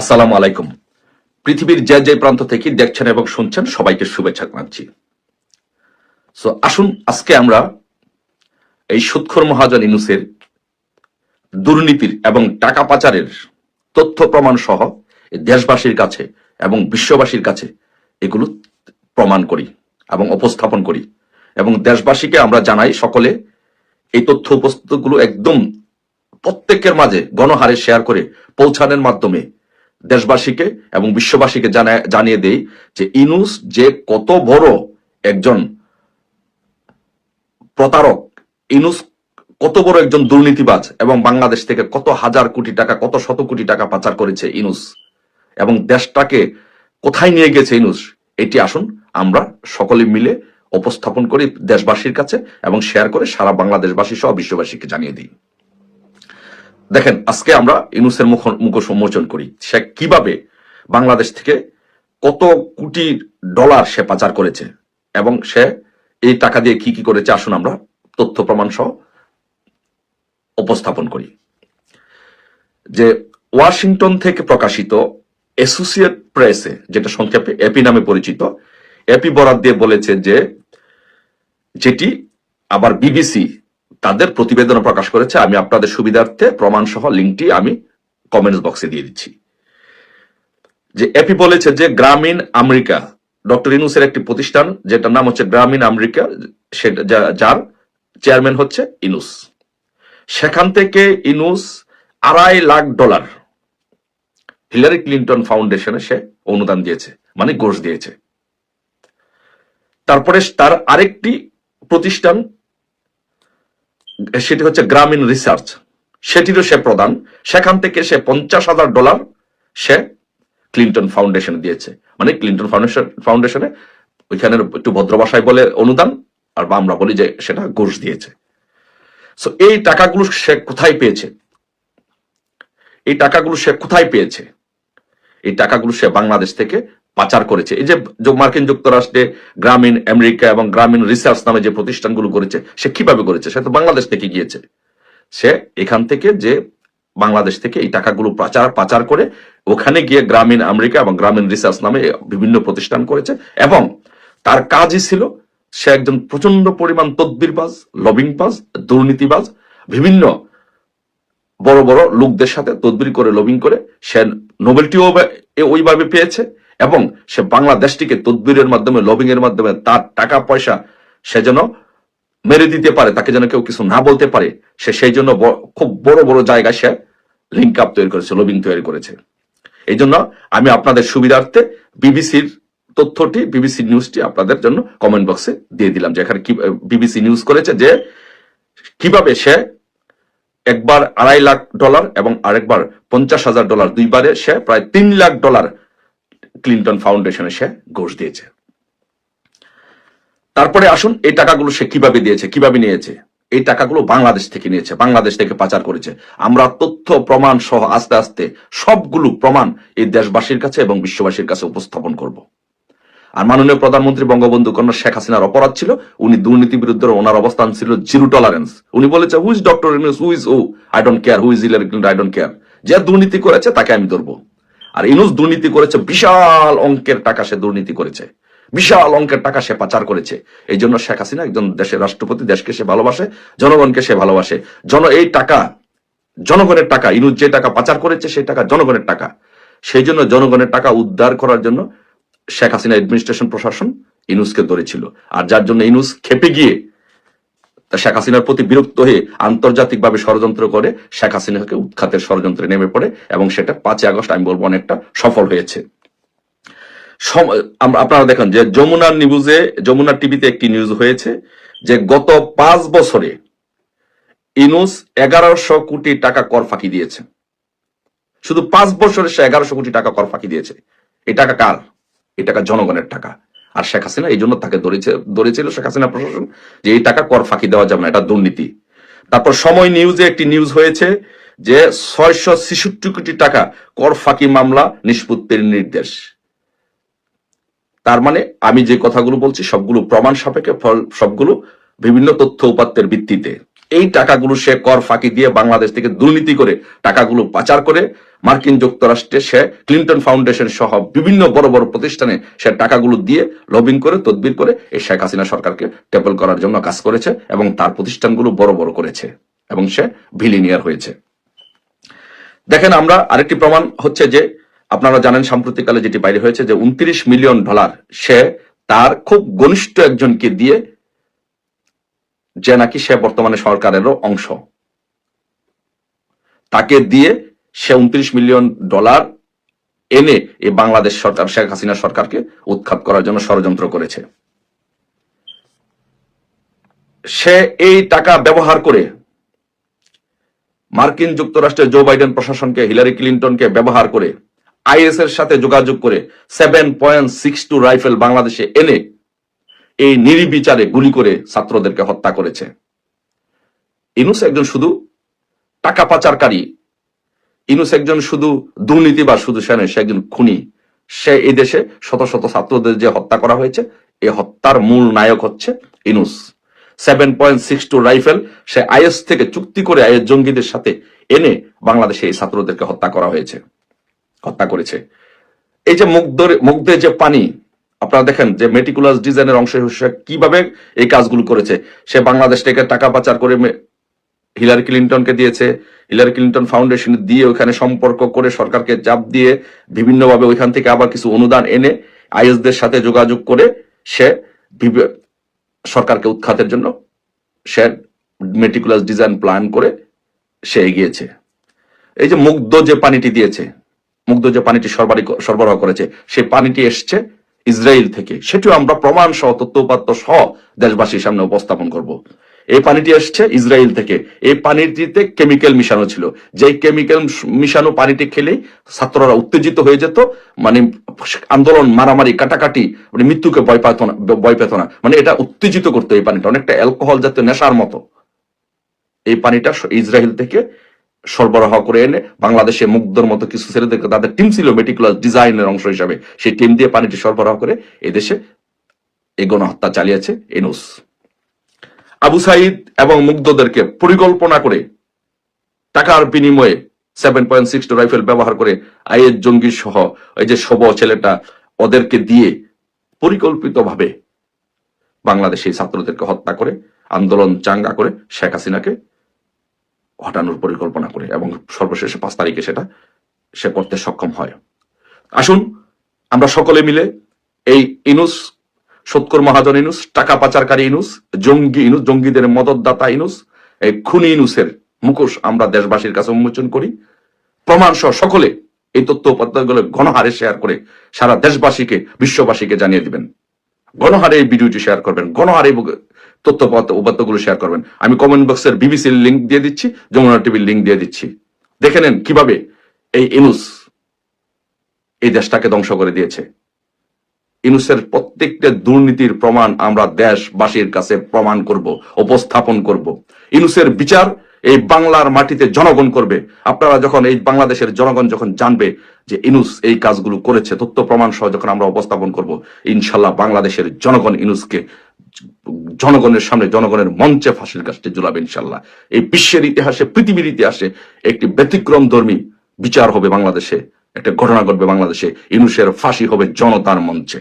আসসালামু আলাইকুম। পৃথিবীর যে যে প্রান্ত থেকে দেখছেন এবং শুনছেন, সবাইকে শুভেচ্ছা জানাচ্ছি। সো আসুন আজকে আমরা এই সুৎখর মহাজন ইনুসের দুর্নীতির এবং টাকা পাচারের তথ্য প্রমাণ সহ দেশবাসীর কাছে এবং বিশ্ববাসীর কাছে এগুলো প্রমাণ করি এবং উপস্থাপন করি এবং দেশবাসীকে আমরা জানাই সকলে এই তথ্য উপস্থিতগুলো একদম প্রত্যেকের মাঝে গণহারে শেয়ার করে পৌঁছানোর মাধ্যমে দেশবাসীকে এবং বিশ্ববাসীকে জানিয়ে দেই যে ইনুস যে কত বড় একজন প্রতারক, ইনুস কত বড় একজন দুর্নীতিবাজ এবং বাংলাদেশ থেকে কত হাজার কোটি টাকা, কত শত কোটি টাকা পাচার করেছে ইনুস এবং দেশটাকে কোথায় নিয়ে গেছে ইনুস, এটি আসুন আমরা সকলে মিলে উপস্থাপন করি দেশবাসীর কাছে এবং শেয়ার করে সারা বাংলাদেশবাসী সহ বিশ্ববাসীকে জানিয়ে দিই। দেখেন, আজকে আমরা ইনুসের মুখ মুখ উন্মোচন করি। সে কীভাবে বাংলাদেশ থেকে কত কোটি ডলার সে পাচার করেছে এবং সে এই টাকা দিয়ে কি কি করেছে, আসুন আমরা তথ্য প্রমাণ সহ উপস্থাপন করি। যে ওয়াশিংটন থেকে প্রকাশিত অ্যাসোসিয়েট প্রেসে, যেটা সংক্ষেপে এপি নামে পরিচিত এপি বরাদ দিয়ে বলেছে যে, যেটি আবার বিবিসি তাদের প্রতিবেদন প্রকাশ করেছে। আমি আপনাদের সুবিধার্থে প্রমাণ সহ লিঙ্কটি আমি কমেন্টস বক্সে দিয়ে দিচ্ছি। যে এপি বলেছে যে গ্রামীণ আমেরিকা, ডক্টর ইনুসের একটি প্রতিষ্ঠান, যেটার নাম হচ্ছে গ্রামীণ আমেরিকা সেটা যার চেয়ারম্যান হচ্ছে ইনুস। সেখান থেকে ইনুস আড়াই লাখ ডলার হিলারি ক্লিন্টন ফাউন্ডেশনে সে অনুদান দিয়েছে মানে ঘোষ দিয়েছে। তারপরে তার আরেকটি প্রতিষ্ঠান সেটি হচ্ছে গ্রামীণ রিসার্চ সেটিরও সে প্রদান। সেখান থেকে সে পঞ্চাশ হাজার ডলার সে ক্লিন্টন ফাউন্ডেশন দিয়েছে। মানে ক্লিন্টন ফাউন্ডেশন, ফাউন্ডেশনে ওইখানে একটু ভদ্র ভাষায় বলে অনুদান, আর বা আমরা বলি যে সেটা ঘুষ দিয়েছে। সো এই টাকাগুলো সে কোথায় পেয়েছে? এই টাকাগুলো সে কোথায় পেয়েছে? এই টাকাগুলো সে বাংলাদেশ থেকে পাচার করেছে। এই যে মার্কিন যুক্তরাষ্ট্রে গ্রামীণ আমেরিকা এবং গ্রামীণ রিসার্চ নামে যে প্রতিষ্ঠানগুলো করেছে, সে কীভাবে করেছে? সে তো বাংলাদেশ থেকে গিয়েছে। সে এখান থেকে যে বাংলাদেশ থেকে এই টাকাগুলো পাচার পাচার করে ওখানে গিয়ে গ্রামীণ আমেরিকা এবং গ্রামীণ রিসার্চ নামে বিভিন্ন প্রতিষ্ঠান করেছে এবং তার কাজই ছিল সে একজন প্রচণ্ড পরিমাণ তদ্বিরবাজ, লবিংবাজ, দুর্নীতিবাজ, বিভিন্ন বড় বড় লোকদের সাথে তদবির করে, লবিং করে সে নোবেলটিও ওইভাবে পেয়েছে। এবং সে বাংলাদেশটিকে তদবিরের মাধ্যমে লবিং এর মাধ্যমে তার টাকা পয়সা সে যেন মেরে দিতে পারে, তাকে যেন কেউ কিছু না বলতে পারে, সে সেই জন্য খুব বড় বড় জায়গায় সে লিঙ্ক আপ তৈরি করেছে লবিং তৈরি করেছে। এই জন্য আমি আপনাদের সুবিধার্থে বিবিসির তথ্যটি, বিবিসি নিউজটি আপনাদের জন্য কমেন্ট বক্সে দিয়ে দিলাম, যে এখানে বিবিসি নিউজ করেছে যে কীভাবে সে একবার আড়াই লাখ ডলার এবং আরেকবার পঞ্চাশ হাজার ডলার দুইবারে সে প্রায় তিন লাখ ডলার ক্লিন্টন ফাউন্ডেশনে সে ঘোষ দিয়েছে। তারপরে আসুন, এই টাকাগুলো সে কীভাবে দিয়েছে, কীভাবে নিয়েছে? এই টাকাগুলো বাংলাদেশ থেকে নিয়েছে, বাংলাদেশ থেকে পাচার করেছে। আমরা তথ্য, প্রমাণ সহ আস্তে আস্তে সবগুলো প্রমাণ এই দেশবাসীর কাছে এবং বিশ্ববাসীর কাছে উপস্থাপন করব। আর মাননীয় প্রধানমন্ত্রী বঙ্গবন্ধু কন্যা শেখ হাসিনার অপরাধ ছিল, উনি দুর্নীতি বিরুদ্ধে ওনার অবস্থান ছিল জিরো টলারেন্স। উনি বলেছে who is doctor Yunus who oh I don't care who is Hillary I don't care যে দুর্নীতি করেছে, তাকে আমি ধরবো। আর ইনুস দুর্নীতি করেছে, বিশাল অঙ্কের টাকা সে দুর্নীতি করেছে। বিশাল অঙ্কের টাকা সে পাচার করেছে। এই জন্য শেখ হাসিনা একজন দেশের রাষ্ট্রপতি, দেশকে সে ভালোবাসে, জনগণকে সে ভালোবাসে। জন, এই টাকা, জনগণের টাকা, ইনুস যে টাকা পাচার করেছে, সেই টাকা জনগণের টাকা। সেই জন্য জনগণের টাকা উদ্ধার করার জন্য শেখ হাসিনা অ্যাডমিনিস্ট্রেশন প্রশাসন ইনুসকে ধরেছিল। আর যার জন্য ইনুস খেপে গিয়ে তা শেখ হাসিনার প্রতি বিরক্ত হয়ে আন্তর্জাতিকভাবে ষড়যন্ত্র করে শেখ হাসিনাকে উৎখাতের ষড়যন্ত্রে নেমে পড়ে এবং সেটা পাঁচই আগস্ট, আমি বলব অনেকটা সফল হয়েছে। আপনারা দেখেন যে যমুনার নিউজে, যমুনা টিভিতে একটি নিউজ হয়েছে যে গত পাঁচ বছরে ইনুস এগারোশো কোটি টাকা কর ফাঁকি দিয়েছে। শুধু পাঁচ বছরে সে এগারোশো কোটি টাকা কর ফাঁকি দিয়েছে। এই টাকা কার? এই টাকা জনগণের টাকা। আর শেখ হাসিনা এই জন্য তাকে ধরেছে, ধরেছিল শেখ হাসিনা প্রশাসন যে এই টাকা কর ফাঁকি দেওয়া যাবে না, এটা দুর্নীতি। তারপর সময় নিউজে একটি নিউজ হয়েছে যে ছয়শো ছেষট্টি কোটি টাকা কর ফাঁকি মামলা নিষ্পত্তির নির্দেশ। তার মানে আমি যে কথাগুলো বলছি, সবগুলো প্রমাণ সাপেক্ষে সবগুলো বিভিন্ন তথ্য উপাত্তের ভিত্তিতে। এই টাকাগুলো সে কর ফাঁকি দিয়ে বাংলাদেশ থেকে দুর্নীতি করে টাকাগুলো পাচার করে মার্কিন যুক্তরাষ্ট্রে সে ক্লিন্টন ফাউন্ডেশন সহ বিভিন্ন বড় বড় প্রতিষ্ঠানে সে টাকাগুলো দিয়ে লবিং করে, তদবির করে এই শেখ হাসিনা সরকারকে টেপল করার জন্য কাজ করেছে এবং তার প্রতিষ্ঠানগুলো বড় বড় করেছে এবং সে ভিলিনিয়ার হয়েছে। দেখেন আমরা আরেকটি প্রমাণ হচ্ছে যে আপনারা জানেন সাম্প্রতিককালে যেটি বাইরে হয়েছে যে উনত্রিশ মিলিয়ন ডলার সে তার খুব ঘনিষ্ঠ একজনকে দিয়ে যে নাকি সে বর্তমানে সরকারেরও অংশ। তাকে দিয়ে সে উনত্রিশ মিলিয়ন ডলার এনে এই বাংলাদেশ সরকার, শেখ হাসিনা সরকারকে উৎখাত করার জন্য ষড়যন্ত্র করেছে। সে এই টাকা ব্যবহার করে মার্কিন যুক্তরাষ্ট্রের জো বাইডেন প্রশাসনকে, হিলারি ক্লিন্টনকে ব্যবহার করে আইএস এর সাথে যোগাযোগ করে seven point six two rifle বাংলাদেশে এনে এই নির্বিচারে গুলি করে ছাত্রদেরকে হত্যা করেছে। ইনুস একজন শুধু টাকা পাচারকারী। ইনুস একজন শুধু দুর্নীতি বা শুধু সে সে একজন খুনি। সে এই দেশে শত শত ছাত্রদের যে হত্যা করা হয়েছে, এই হত্যার মূল নায়ক হচ্ছে Yunus. Seven point six two rifle, say IS থেকে চুক্তি করে আইএস জঙ্গিদের সাথে এনে বাংলাদেশে এই ছাত্রদেরকে হত্যা করা হয়েছে, হত্যা করেছে। এই যে মুগ্ধর মুগ্ধে যে পানি আপনারা দেখেন যে মেটিকুলাস ডিজাইনের অংশ হিসেবে কীভাবে এই কাজগুলো করেছে। সে বাংলাদেশ থেকে টাকা পাচার করে হিলারি ক্লিন্টনকে দিয়েছে। হিলারি ক্লিন্টন ফাউন্ডেশন দিয়ে ওখানে সম্পর্ক করে সরকারকে চাপ দিয়ে বিভিন্নভাবে ওইখান থেকে আবার কিছু অনুদান এনে আইএসদের সাথে যোগাযোগ করে সে সরকারকে উৎখাতের জন্য সে মেটিকুলাস ডিজাইন প্ল্যান করে সে এগিয়েছে। এই যে মুগ্ধ যে পানিটি দিয়েছে, মুগ্ধ যে পানিটি সরবরাহ সরবরাহ করেছে, সেই পানিটি এসছে ইসরায়েল থেকে। সেটিও আমরা প্রমাণ সহ তথ্যপাত্র সহ দেশবাসীর সামনে উপস্থাপন করব। এই পানিটি এসছে ইসরায়েল থেকে। এই পানিটিতে কেমিক্যাল মিশানো ছিল। যে কেমিক্যাল মিশানো পানিটি খেলেই ছাত্ররা উত্তেজিত হয়ে যেত। মানে আন্দোলন মারামারি কাটাকাটি মানে মৃত্যুকে ভয় পেত না, ভয় পেত না। মানে এটা উত্তেজিত করতো এই পানিটা। অনেকটা অ্যালকোহল জাতীয় নেশার মতো। এই পানিটা ইসরায়েল থেকে সরবরাহ করে এনে বাংলাদেশে মুগ্ধর মতো কিছু ছেলেদেরকে তাদের টিম ছিল মেটিকুলার ডিজাইনের অংশ হিসাবে। সেই টিম দিয়ে পানিটি সরবরাহ করে এদেশে এই গণহত্যা চালিয়েছে এনুস। আবু সাইদ এবং মুগ্ধদেরকে পরিকল্পনা করে টাকার বিনিময়ে সেভেন পয়েন্ট সিক্স রাইফেল ব্যবহার করে আইএস জঙ্গি সহ এই যে শব ছেলেটা ওদেরকে দিয়ে পরিকল্পিতভাবে বাংলাদেশে ছাত্রদেরকে হত্যা করে, আন্দোলন চাঙ্গা করে শেখ হাসিনাকে হটানোর পরিকল্পনা করে এবং সর্বশেষে পাঁচ তারিখে সেটা সে করতে সক্ষম হয়। আসুন, আমরা সকলে মিলে এই ইনুস, সৎকর মহাজন ইনুস, টাকা পাচারকারী ইনুস, জঙ্গি ইনুস, জঙ্গিদের মদতদাতা ইনুস, এই খুনি ইনুসের মুখোশ আমরা দেশবাসীর কাছে উন্মোচন করি। প্রমাণ সহ সকলে এই তথ্য উপাত্তগুলো গণহারে শেয়ার করে সারা দেশবাসীকে, বিশ্ববাসীকে জানিয়ে দিবেন। গণহারে এই ভিডিওটি শেয়ার করবেন। গণহারে তথ্য উপাত্তগুলো শেয়ার করবেন। আমি কমেন্ট বক্সের বিবিসির লিঙ্ক দিয়ে দিচ্ছি, যমুনা টিভির লিঙ্ক দিয়ে দিচ্ছি। দেখে নেন কীভাবে এই ইনুস এই দেশটাকে ধ্বংস করে দিয়েছে। ইনুসের প্রত্যেকটা দুর্নীতির প্রমাণ আমরা দেশবাসীর কাছে প্রমাণ করব, উপস্থাপন করব। ইনুসের বিচার এই বাংলার মাটিতে জনগণ করবে। আপনারা যখন এই বাংলাদেশের জনগণ যখন জানবে যে ইনুস এই কাজগুলো করেছে, তথ্য প্রমাণ সহ যখন আমরা উপস্থাপন করব, ইনশাল্লাহ বাংলাদেশের জনগণ ইনুসকে জনগণের সামনে, জনগণের মঞ্চে ফাঁসির কাজটি জুলাবে ইনশাল্লাহ এই বিশ্বের ইতিহাসে, পৃথিবীর ইতিহাসে একটি ব্যতিক্রম ধর্মী বিচার হবে বাংলাদেশে, একটা ঘটনা ঘটবে বাংলাদেশে। ইনুসের ফাঁসি হবে জনতার মঞ্চে।